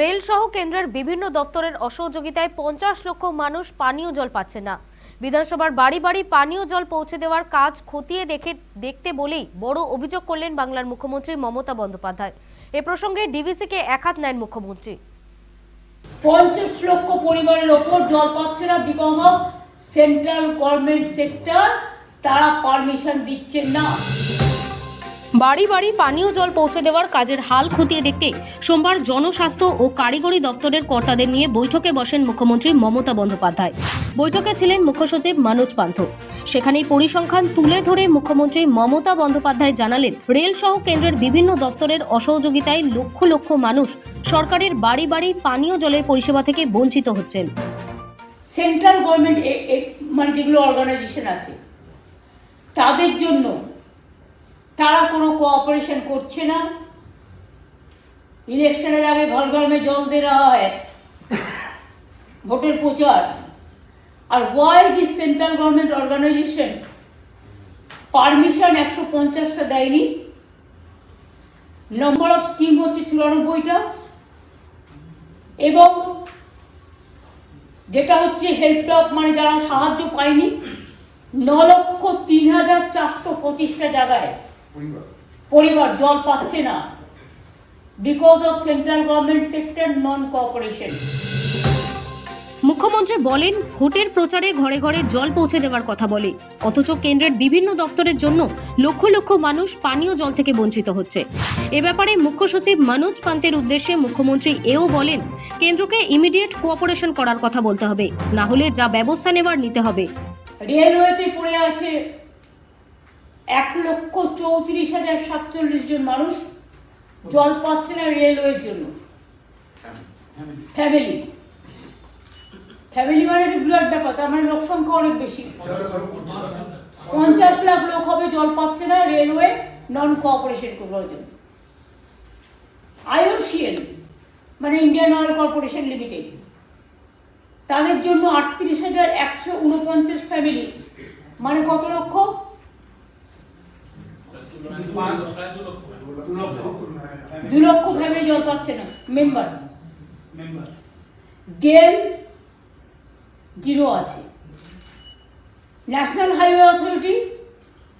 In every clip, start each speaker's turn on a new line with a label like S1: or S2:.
S1: Rail সহ কেন্দ্রের বিভিন্ন দপ্তরের অসহযোগিতায় পঞ্চাশ লক্ষ মানুষ পানীয় জল পাচ্ছে না। বিধানসভার বাড়ি বাড়ি পানীয় জল পৌঁছে দেওয়ার কাজ খতিয়ে দেখে, দেখতে বলেই বড় অভিযোগ করলেন বাংলার মুখ্যমন্ত্রী মমতা বন্দ্যোপাধ্যায়। এ প্রসঙ্গে ডিভিসিকে একহাত নেন মুখ্যমন্ত্রী।
S2: পঞ্চাশ লক্ষ পরিবারের ওপর জল পাচ্ছে না অফ সেন্ট্রাল গভর্নমেন্ট সেক্টর, তারা পারমিশন দিচ্ছেন না।
S1: বাড়ি বাড়ি পানীয় জল পৌঁছে দেওয়ার কাজের হাল খতিয়ে দেখতে সোমবার জনস্বাস্থ্য ও কারিগরি দফতরের কর্তাদের নিয়ে বৈঠকে বসেন মুখ্যমন্ত্রী মমতা বন্দ্যোপাধ্যায়। বৈঠকে ছিলেন মুখ্য সচিব মানোজ পান্থ। সেখানেই পরিসংখ্যান তুলে ধরে মুখ্যমন্ত্রী মমতা বন্দ্যোপাধ্যায় জানালেন, রেল সহ কেন্দ্রের বিভিন্ন দফতরের অসহযোগিতায় লক্ষ লক্ষ মানুষ সরকারের বাড়ি বাড়ি পানীয় জলের পরিষেবা থেকে বঞ্চিত হচ্ছেন।
S2: সেন্ট্রাল গভর্নমেন্ট মানে যেগুলো অর্গানাইজেশন আছে, তাদের জন্য তারা কোনো কোঅপারেশন করছে না। ইলেকশনের আগে ঘর ঘরমে জল দেওয়া হয়। ভোটের প্রচার। আর why this central government organisation permission একশো পঞ্চাশটা দেয়নি? নম্বর অফ স্কিম হচ্ছে চুরানব্বইটা। এবং যেটা হচ্ছে হেল্প অফ মানে যারা সাহায্য পায়নি ন লক্ষ তিন হাজার চারশো পঁচিশটা জায়গায় পরিবার। জল পাচ্ছে না। Because of central government sector non cooperation
S1: মুখ্যমন্ত্রী বলেন ভোটের প্রচারে ঘরে ঘরে জল পৌঁছে দেওয়ার কথা বলে। অথচ কেন্দ্রের বিভিন্ন দফতরের জন্য লক্ষ লক্ষ মানুষ পানীয় জল থেকে বঞ্চিত হচ্ছে। এ ব্যাপারে মুখ্য সচিব মনোজ পান্তের উদ্দেশ্যে মুখ্যমন্ত্রী এও বলেন কেন্দ্রকে ইমিডিয়েট কোঅপারেশন করার কথা বলতে হবে। না হলে যা ব্যবস্থা নেওয়ার নিতে হবে।
S2: রেলওয়েতে পড়ে আছে এক লক্ষ চৌত্রিশ হাজার সাতচল্লিশ জন মানুষ জল পাচ্ছে না রেলওয়ের জন্য। ফ্যামিলি ফ্যামিলি মানে বিরাট ব্যাপার, তার মানে লোক সংখ্যা অনেক বেশি। পঞ্চাশ লাখ লোক হবে জল পাচ্ছে না রেলওয়ে নন কোঅপারেশন করার জন্য। আইওসিএল মানে ইন্ডিয়ান অয়েল কর্পোরেশন লিমিটেড, তাদের জন্য আটত্রিশ হাজার একশো উনপঞ্চাশ ফ্যামিলি মানে কত লক্ষ? দু লক্ষ ফ্যামিলি জল পাচ্ছে না মেম্বার গেল জিরো আছে। ন্যাশনাল হাইওয়ে অথরিটি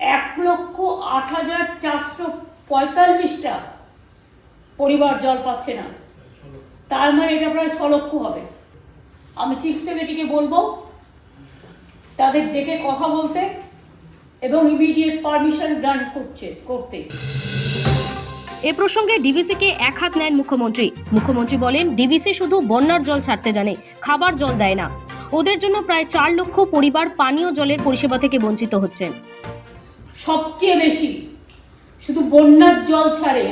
S2: এক লক্ষ আট হাজার চারশো পঁয়তাল্লিশটা পরিবার জল পাচ্ছে না। তার মানে এটা প্রায় ছ লক্ষ হবে। আমি চিফ সেক্রেটারিকে বলব তাদের ডেকে কথা বলতে এবং ইমিডিয়েট পারমিশন গ্রান্ট করছে করতে।
S1: এ প্রসঙ্গে ডিভিসিকে এক হাত নেন মুখ্যমন্ত্রী। মুখ্যমন্ত্রী বলেন ডিভিসি শুধু বন্যার জল ছাড়তে জানে খাবার জল দেয় না। ওদের জন্য প্রায় চার লক্ষ পরিবার পানীয় জলের পরিষেবা থেকে বঞ্চিত হচ্ছেন
S2: সবচেয়ে বেশি শুধু বন্যার জল ছাড়ে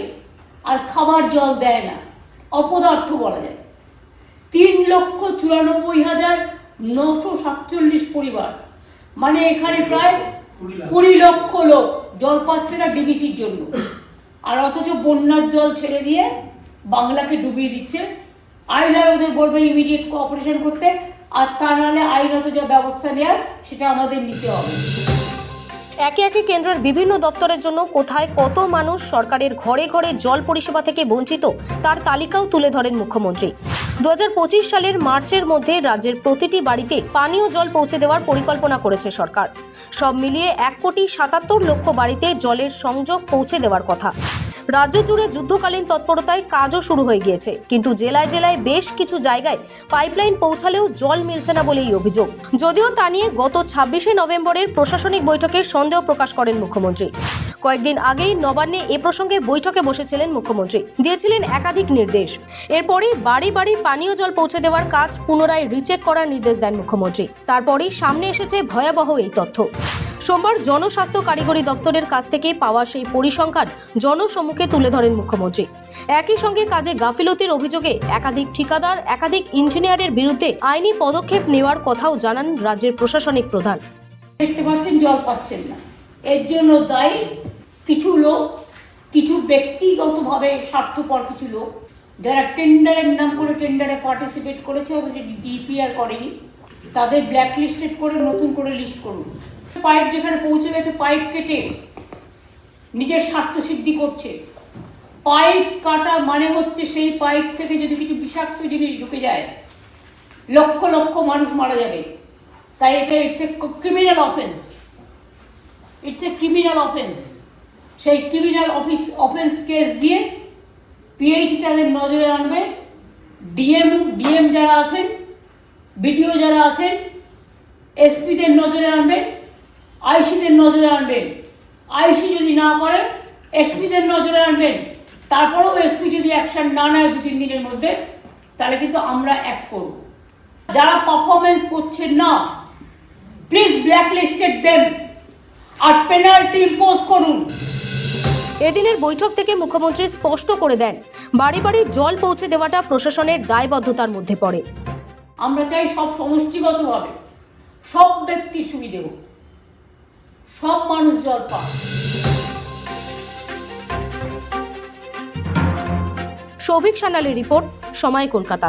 S2: আর খাবার জল দেয় না অপদার্থ বলা যায়। তিন লক্ষ চুরানব্বই হাজার নশো সাতচল্লিশ পরিবার মানে এখানে প্রায় কুড়ি লক্ষ লোক জল পাচ্ছে না ডিবিসির জন্য। আর অথচ বন্যার জল ছেড়ে দিয়ে বাংলাকে ডুবিয়ে দিচ্ছে। আইন ওদের বলবে ইমিডিয়েট কোঅপারেশন করতে, আর তা নাহলে আইনত যা ব্যবস্থা নেওয়ার সেটা আমাদের নিতে হবে।
S1: একে একে কেন্দ্রের বিভিন্ন দফতরের জন্য কোথায় কত মানুষ সরকারের ঘরে ঘরে জল পরিষেবা থেকে বঞ্চিত, তার তালিকাও তুলে ধরেন মুখ্যমন্ত্রী। দু সালের মার্চের মধ্যে রাজ্যের প্রতিটি বাড়িতে পানীয় জল পৌঁছে দেওয়ার পরিকল্পনা করেছে সরকার। সব মিলিয়ে এক কোটি সাতাত্তর লক্ষ বাড়িতে জলের সংযোগ পৌঁছে দেওয়ার কথা। রাজ্য জুড়ে যুদ্ধকালীন তৎপরতায় কাজও শুরু হয়ে গিয়েছে, কিন্তু জেলায় জেলায় বেশ কিছু জায়গায় পাইপলাইন পৌঁছালেও জল মিলছে না বলেই অভিযোগ। যদিও তা নিয়ে গত ছাব্বিশে নভেম্বরের প্রশাসনিক বৈঠকে সন্দেহ প্রকাশ করেন মুখ্যমন্ত্রী। কয়েকদিন আগেই নবান্নে এ প্রসঙ্গে বৈঠকে বসেছিলেন মুখ্যমন্ত্রী। দিয়েছিলেন একাধিক নির্দেশ। এরপরই বাড়ি বাড়ি পানীয় জল পৌঁছে দেওয়ার কাজ পুনরায় রিচেক করার নির্দেশ দেন মুখ্যমন্ত্রী। তারপরই সামনে এসেছে ভয়াবহ এই তথ্য। সোমবার জনস্বাস্থ্য কারিগরি দফতরের কাছ থেকে পাওয়া সেই পরিসংখ্যান জনসম্মুখে তুলে ধরেন মুখ্যমন্ত্রী। একই সঙ্গে কাজে গাফিলতির অভিযোগে একাধিক ঠিকাদার, একাধিক ইঞ্জিনিয়ারের বিরুদ্ধে আইনি পদক্ষেপ নেওয়ার কথাও জানান রাজ্যের প্রশাসনিক প্রধান।
S2: দেখতে পাচ্ছেন, জল পাচ্ছেন না। এর জন্য দায়ী কিছু লোক, কিছু ব্যক্তিগতভাবে স্বার্থপর কিছু লোক, যারা টেন্ডারের নাম করে টেন্ডারে পার্টিসিপেট করেছে, অথচ ডিপিআর করেনি, তাদের ব্ল্যাক লিস্টেড করে নতুন করে লিস্ট করুন। পাইপ যেখানে পৌঁছে গেছে, পাইপ কেটে নিজের স্বার্থ সিদ্ধি করছে। পাইপ কাটা মানে হচ্ছে সেই পাইপ থেকে যদি কিছু বিষাক্ত জিনিস ঢুকে যায়, লক্ষ লক্ষ মানুষ মারা যাবে। তাই এটা it's a criminal offence it's a criminal offence সেই ক্রিমিনাল অফিস অফেন্স কেস দিয়ে পিএইচ তাদের নজরে আনবে। ডিএম ডিএম যারা আছেন বিডিও যারা আছেন এসপিদের নজরে আনবেন আইসিদের নজরে আনবেন আইসি যদি না করে এসপিদের নজরে আনবেন তারপরেও এসপি যদি অ্যাকশন না নেয় দু তিন দিনের মধ্যে, তাহলে কিন্তু আমরা অ্যাক্ট করব। যারা পারফরমেন্স করছেন না প্লিজ ব্ল্যাকলিস্টেড দেম আর পেনাল্টি ইম্পোজ করুন।
S1: এদিনের বৈঠক থেকে মুখ্যমন্ত্রী স্পষ্ট করে দেন বাড়ি বাড়ি জল পৌঁছে দেওয়াটা প্রশাসনের দায়বদ্ধতার মধ্যে পড়ে।
S2: আমরা চাই সব সমষ্টিগতভাবে সব ব্যক্তির সুবিধে হোক সব মানুষ জল পাক।
S1: সৌভিক সানালের রিপোর্ট সময় কলকাতা।